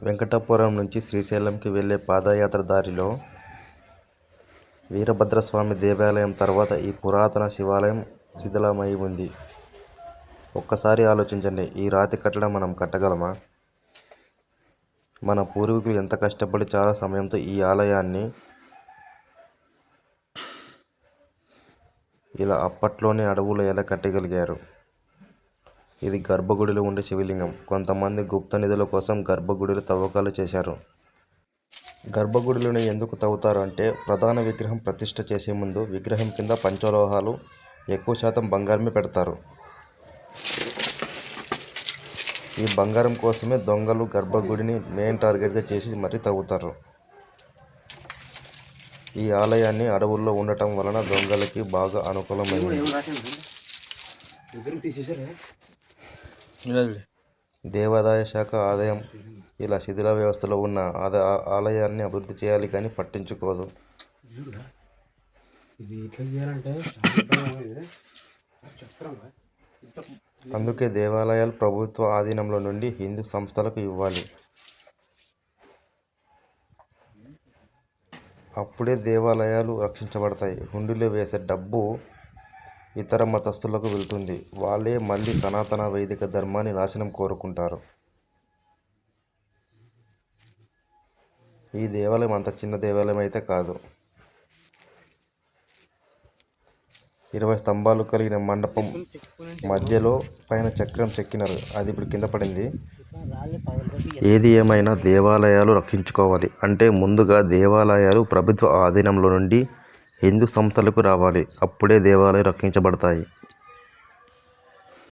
వెంకటాపురం నుంచి శ్రీశైలంకి వెళ్ళే పాదయాత్ర దారిలో వీరభద్రస్వామి దేవాలయం తర్వాత ఈ పురాతన శివాలయం శిథిలమై ఉంది. ఒక్కసారి ఆలోచించండి ఈ రాతి కట్టడం మనం కట్టగలమా? మన పూర్వీకులు ఎంత కష్టపడి చాలా సమయంతో ఈ ఆలయాన్ని ఇలా అప్పట్లోనే అడవులు ఎలా కట్టగలిగారు. ఇది గర్భగుడిలో ఉండే శివలింగం. కొంతమంది గుప్త నిధుల కోసం గర్భగుడిలో తవ్వకాలు చేశారు. గర్భగుడిలోని ఎందుకు తవ్వుతారు అంటే ప్రధాన విగ్రహం ప్రతిష్ఠ చేసే ముందు విగ్రహం కింద పంచలోహాలు ఎక్కువ శాతం బంగారమే పెడతారు. ఈ బంగారం కోసమే దొంగలు గర్భగుడిని మెయిన్ టార్గెట్గా చేసి మరీ తవ్వుతారు. ఈ ఆలయాన్ని అడవుల్లో ఉండటం వలన దొంగలకి బాగా అనుకూలమైంది. దేవాదాయ శాఖ ఆదాయం ఇలా శిథిల వ్యవస్థలో ఉన్న ఆదా ఆలయాన్ని అభివృద్ధి చేయాలి కానీ పట్టించుకోదు. అందుకే దేవాలయాలు ప్రభుత్వ ఆధీనంలో నుండి హిందూ సంస్థలకు ఇవ్వాలి. అప్పుడే దేవాలయాలు రక్షించబడతాయి. హుండీలో వేసే డబ్బు ఇతర మతస్థులకు వెళ్తుంది. వాళ్ళే మళ్ళీ సనాతన వైదిక ధర్మాన్ని నాశనం కోరుకుంటారు. ఈ దేవాలయం అంత చిన్న దేవాలయం అయితే కాదు. ఇరవై స్తంభాలు కలిగిన మండపం మధ్యలో పైన చక్రం చెక్కినారు. అది ఇప్పుడు కింద పడింది. ఏది ఏమైనా దేవాలయాలు రక్షించుకోవాలి. అంటే ముందుగా దేవాలయాలు ప్రభుత్వ ఆధీనంలో నుండి హిందూ సంస్థలకు రావాలి. అప్పుడే దేవాలయాలు రక్షించబడతాయి.